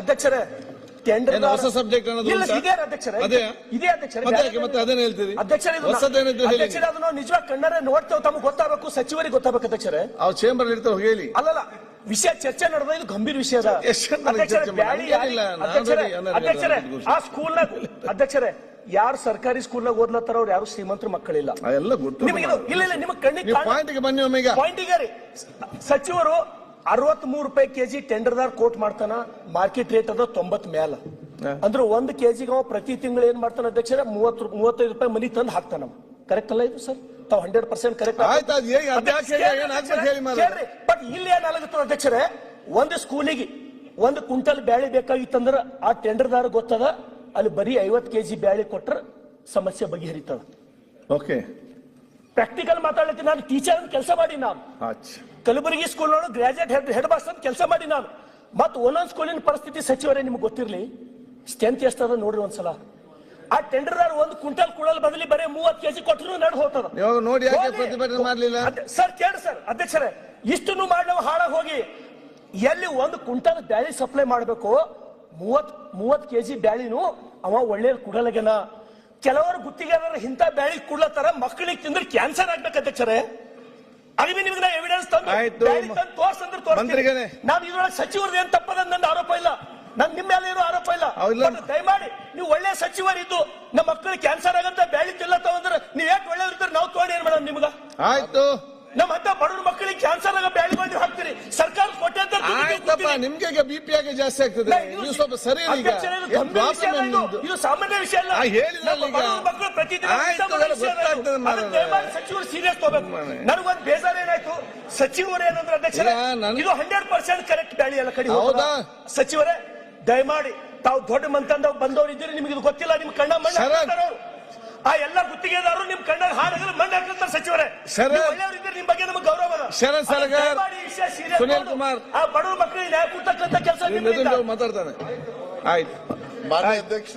ಅಧ್ಯಕ್ಷರೇ ಟೆಂಡರ್ ಹೊಸ ಸಬ್ಜೆಕ್ಟ್ ಅನ್ನೋದು ಇಲ್ಲ? ಇದೇ ಅಧ್ಯಕ್ಷರೇ ಅದೇ? ಇದೇ ಅಧ್ಯಕ್ಷರೇ ಮತ್ತೆ ಯಾಕೆ ಮತ್ತೆ ಅದೇನ್ ಹೇಳ್ತೀರಿ? ಅಧ್ಯಕ್ಷರೇ ಇದು ನಾ- ಹೊಸದೇನಿದ್ರು ಹೇಳಿ. ಅಧ್ಯಕ್ಷರೇ ಅದನ್ನು ನಿಜವಾಗಿ ಕಣ್ಣರೇ ನೋಡ್ತೇವೆ ತಮಗೆ ಗೊತ್ತಾಗಬೇಕು ಸಚಿವರಿಗೆ ಗೊತ್ತಾಗಬೇಕು ಅಧ್ಯಕ್ಷರೇ ಅವ್ರು ಚೇಂಬರ್ ಇರ್ತಾವೆ ಹೇಳಿ ಅಲ್ಲಲ್ಲ ವಿಷಯ ಚರ್ಚೆ ನಡೆದ ಇದು ಗಂಭೀರ ವಿಷಯ ಅದ ಎಷ್ಟು ನನಗೆ ಅಧ್ಯಕ್ಷರೇ, ಚರ್ಚೆ ಸ್ಕೂಲ್ ಬ್ಯಾಳಿ ನಾನು ಅಧ್ಯಕ್ಷರೇ, ನೋಡಿ, ಅನ್ನೋದು ಅಧ್ಯಕ್ಷರೇ ಅನ್ನೋದು ಆ ಸ್ಕೂಲ್ನಾಗ ಅಧ್ಯಕ್ಷರೇ ಯಾರು ಸರ್ಕಾರಿ ಸ್ಕೂಲ್ನಾಗ ಓದ್ಲತ್ತಾರ ಅವ್ರು ಯಾರು ಶ್ರೀಮಂತರ ಮಕ್ಕಳಿಲ್ಲ ಅದೆಲ್ಲ ಗೊತ್ತು ನಿಮಗೆ ಇದು- ಇಲ್ಲ ಇಲ್ಲ ನಿಮಗೆ ಕಣ್ಣಿಗೆ ನೀವು ಪಾಯಿಂಟ್ಗೆ ಬನ್ನಿ ಒಮ್ಮೆಗ ಪಾಯಿಂಟಿಗೆ ರೀ ಸಚಿವರು ಅರವತ್ ಮೂರು ರೂಪಾಯಿ ಕೆಜಿ ಟೆಂಡರ್ದಾರ್ ಕೋಟ್ ಮಾಡ್ತಾನ ಮಾರ್ಕೆಟ್ ರೇಟ್ ಅದ ತೊಂಬತ್ ಮ್ಯಾಲ. ಹಾ. ಅಂದ್ರೆ ಒಂದ್ ಕೆಜಿಗೆ ಅವ ಪ್ರತಿ ತಿಂಗಳು ಏನ್ ಮಾಡ್ತಾನ ಅಧ್ಯಕ್ಷರ ಮೂವತ್ತು ಮೂವತ್ತೈದು ರೂಪಾಯಿ ಮನಿ ತಂದು ಹಾಕ್ತಾನ ಕರೆಕ್ಟ್ ಅಲ್ಲ ಇದು ಸರ್ ತಾವ್ ಹಂಡ್ರೆಡ್ ಪರ್ಸೆಂಟ್ ಕರೆಕ್ಟ್. ಬಟ್ ಇಲ್ಲಿ ಏನಾಗತ್ತ ಅಧ್ಯಕ್ಷರೇ ಒಂದು ಸ್ಕೂಲಿಗೆ ಒಂದು ಕ್ವಿಂಟಲ್ ಬ್ಯಾಳಿ ಬೇಕಾಗಿತ್ತಂದ್ರ ಆ ಟೆಂಡರ್ದಾರ ಗೊತ್ತದ ಅಲ್ಲಿ ಬರೀ ಐವತ್ ಕೆಜಿ ಬ್ಯಾಳಿ ಕೊಟ್ರ ಸಮಸ್ಯೆ ಬಗೆಹರಿತದ. ಓಕೆ ಪ್ರಾಕ್ಟಿಕಲ್ ಮಾತಾಡ್ಲಿಕ್ಕೆ ನಾನು ಟೀಚರ್ ಅಂತ ಕೆಲಸ ಮಾಡಿ ನಾನು. ಕಲಬುರಗಿ ಸ್ಕೂಲ್ ನೋಡು ಗ್ರಾಜುಯೇಟ್ ಹೆಡ್ ಹೆಡ್ ಮಾಸ್ಟರ್ ಕೆಲಸ ಮಾಡಿ ನಾನು. ಮತ್ತು ಒಂದೊಂದು ಸ್ಕೂಲಿನ ಪರಿಸ್ಥಿತಿ ಸಚಿವರೇ ನಿಮ್ಗೆ ಗೊತ್ತಿರಲಿ? ಸ್ಟ್ರೆಂತ್ ಎಷ್ಟದ ನೋಡ್ರಿ ಒಂದ್ಸಲ. ಆ ಟೆಂಡರ್ದಾರ ಒಂದು ಕ್ವಿಂಟಲ್ ಕುಳಲ್ ಬದಲಿ ಬರೀ ಮೂವತ್ತು ಕೆಜಿ ಕೊಟ್ಟರು ನಡ್ ಹೋಗ್ತದ. ನೋಡಿ. ಪ್ರತಿಭಟನೆ ಮಾಡ್ಲಿಲ್ಲ? ಸರ್ ಕೇಳಿ ಸರ್ ಅಧ್ಯಕ್ಷರೇ ಇಷ್ಟನ್ನು ಮಾಡಿ ನಾವು ಹಾಳಾಗಿ ಹೋಗಿ. ಎಲ್ಲಿ ಒಂದು ಕ್ವಿಂಟಲ್ ಬ್ಯಾಳಿ ಸಪ್ಲೈ ಮಾಡಬೇಕು ಮೂವತ್ ಮೂವತ್ ಕೆಜಿ ಬ್ಯಾಳಿನೂ ಅವ ಒಳ್ಳೆ ಕುಡಲಗೆನ ಕೆಲವರು ಗುತ್ತಿಗೆದಾರ ಇಂಥ ಬ್ಯಾಳಿ ಕುಡ್ಲತ್ತಾರ ಮಕ್ಕಳಿಗೆ ತಿಂದ್ರೆ ಕ್ಯಾನ್ಸರ್ ಆಗ್ಬೇಕು ಅಧ್ಯಕ್ಷರೇ. ಅಲ್ಲಿ ನಿಮ್ಗೆ ನಾ ಎವಿಡೆನ್ಸ್ ತಂದು ಆಯ್ತು. ತಂದು ತೋರ್ಸಂದ್ರೆ ತೋರಿಸ್ತೀನಿ. ಮಂತ್ರಿಗಳೇ. ನಾನು ಇದ್ರೊಳಗೆ ಸಚಿವರದ್ದು ಏನ್ ತಪ್ಪದ ನನ್ನ ಆರೋಪ ಇಲ್ಲ. ನನ್ ನಿಮ್ಮ ಮೇಲೆ ಏನು ಆರೋಪ ಇಲ್ಲ. ಹೌದಿಲ್ಲ? ಬಟ್ ದಯಮಾಡಿ ನೀವು ಒಳ್ಳೆ ಸಚಿವರಿದ್ದು ನಮ್ಮ ಮಕ್ಕಳು ಕ್ಯಾನ್ಸರ್ ಆಗಂತ ಬ್ಯಾಳಿ ತಿಲ್ಲತ್ತಾವ ಅಂದ್ರೆ ನೀವ್ ಯಾಕೆ ಒಳ್ಳೆಯವ್ರಿದ್ರೆ ನಾವು ತಗೊಂಡು ಏನ್ ಮೇಡಮ್ ನಿಮ್ಗ. ಆಯ್ತು. ನಮ್ಮ ಅಂತ ಬಡವ್ರ ಮಕ್ಕಳಿಗೆ ಕ್ಯಾನ್ಸರ್ ಆಗ ಬ್ಯಾಳಿ ನಿಮ್ಗೆ ಬಿ ಪಿ ಆಗಿ ಜಾಸ್ತಿ ಆಗ್ತದೆ. ನೀವು ಸ್ವಲ್ಪ ಸರಿ ಈಗ. ಇದು. ಸಾಮಾನ್ಯ ವಿಷಯ ಅಲ್ಲ. ಮಕ್ಕಳು ಪ್ರತಿದಿನ ಸಚಿವರು ಸೀರಿಯಸ್ ತಗೋಬೇಕು. ನನಗೊಂದು ಬೇಜಾರ ಏನಾಯ್ತು? ಸಚಿವರು ಏನಂದ್ರೆ ಅಧ್ಯಕ್ಷರೇ ನನ್- ಇದು ಹಂಡ್ರೆಡ್ ಪರ್ಸೆಂಟ್ ಕರೆಕ್ಟ್ ಬ್ಯಾಳಿ ಎಲ್ಲ ಕಡೆ ಹೌದಾ? ಸಚಿವರೇ ದಯಮಾಡಿ ತಾವು ದೊಡ್ಡ ಮಂತಂದ ಬಂದವರು ಇದ್ದೀರಿ ನಿಮ್ಗೆ ಇದು ಗೊತ್ತಿಲ್ಲ ನಿಮ್ ಕಣ್ಣ ಮಣ್ಣ. ಆ ಎಲ್ಲ ಗುತ್ತಿಗೆದಾರರು ನಿಮ್ ಕಣ್ಣ ಹಾರ ಮಣ್ಣ ಹಾಕಿರ್ತಾರೆ ಸಚಿವರೇ. ಒಳ್ಳೆಯವರು ಒಳ್ಳೆಯವರಿದ್ದೀರಿ ನಿಮ್ ಬಗ್ಗೆ ನಮ್ಗೆ ಗೌರವ. ಶರತ್ ಈ ವಿಷಯ serious ಸುನೀಲ್ ಕುಮಾರ್. ಆ ಬಡವ್ರ ಮಕ್ಕಳಿಗೆ ನ್ಯಾಯ ಕೊಡ್ತಕ್ಕಂಥ ಕೆಲಸ ನಿಮ್ ಎದುರು ಮಾತಾಡ್ತಾನೆ. ಆಯ್ತು. ಮಾನ್ಯ ಅಧ್ಯಕ್ಷ